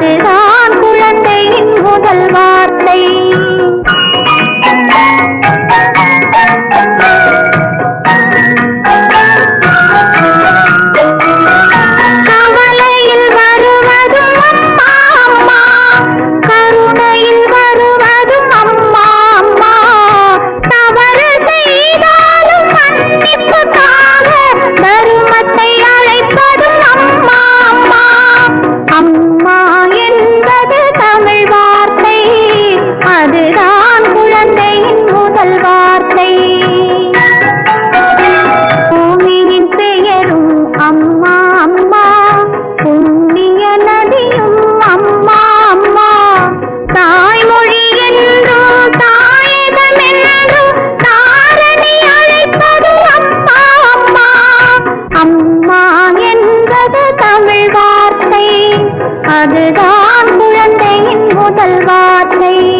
அதுதான் குழந்தையின் முதல்வா. நல்வார்த்தை பூமியின் பெயரும் அம்மா அம்மா. புண்ணிய நதியும் அம்மா அம்மா. தாய்மொழி என்றும் தாயகம் என்றும் தாரணி அழைப்பது அம்மா அம்மா. அம்மா என்பது தமிழ் வார்த்தை. அதுதான் குழந்தையின் முதல் வார்த்தை.